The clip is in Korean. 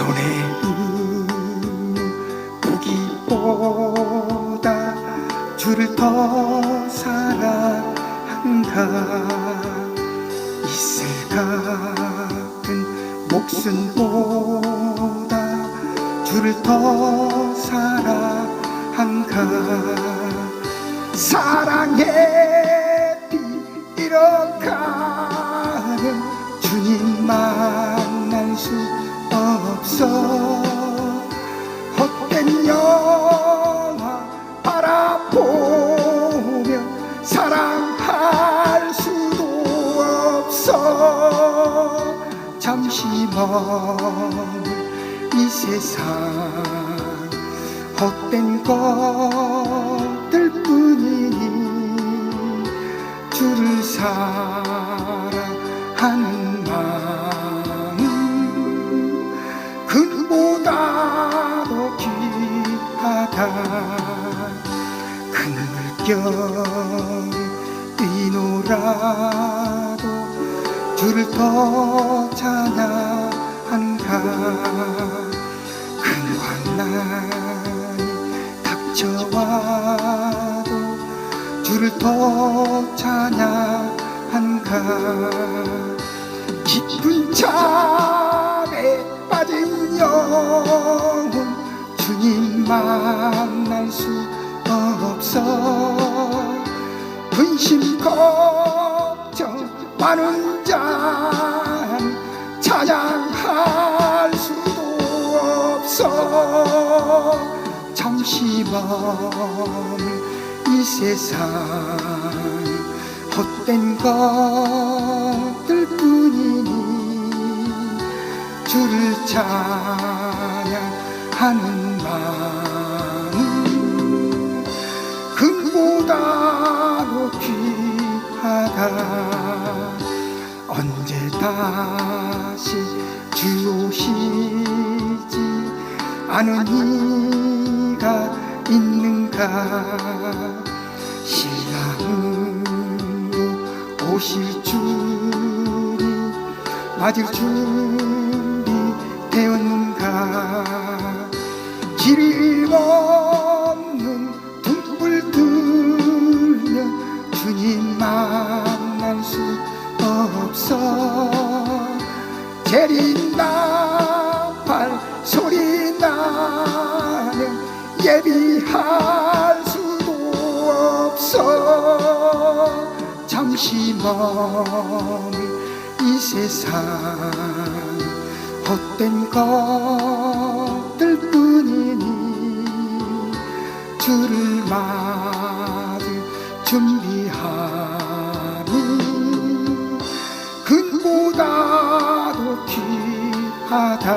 손에 보기보다 주를 더 사랑한가 있을 같은 목숨보다 주를 더 사랑한가. 사랑에 뛰어가 없어. 헛된 영화 바라보며 사랑할 수도 없어. 잠시 머물 이 세상 헛된 것들 뿐이니 주를 사랑하는 금보다도 귀하다. 큰 물결이 뛰노라도 주를 더 찬양한가. 큰 환난이 닥쳐와도 주를 더 찬양한가. 깊은 잠에 빠진 영혼 주님 만날 수 없어. 근심 걱정 많은 자는 찬양할 수도 없어. 잠시 머물 이 세상 헛된 것 주를 찬양하는 마음 금보다도 귀하다. 언제 다시 주 오시지 않은 이가 있는가? 신랑도 오실 줄이 맞을 준 비 되었는가? 길 없는 등불 들며 주님 만날 수 없어. 재린나팔 소리 나며 예비할 수도 없어. 잠시 머물 이 세상 헛된 것들 뿐이니 주를 맞을 준비하니 근보다도 귀하다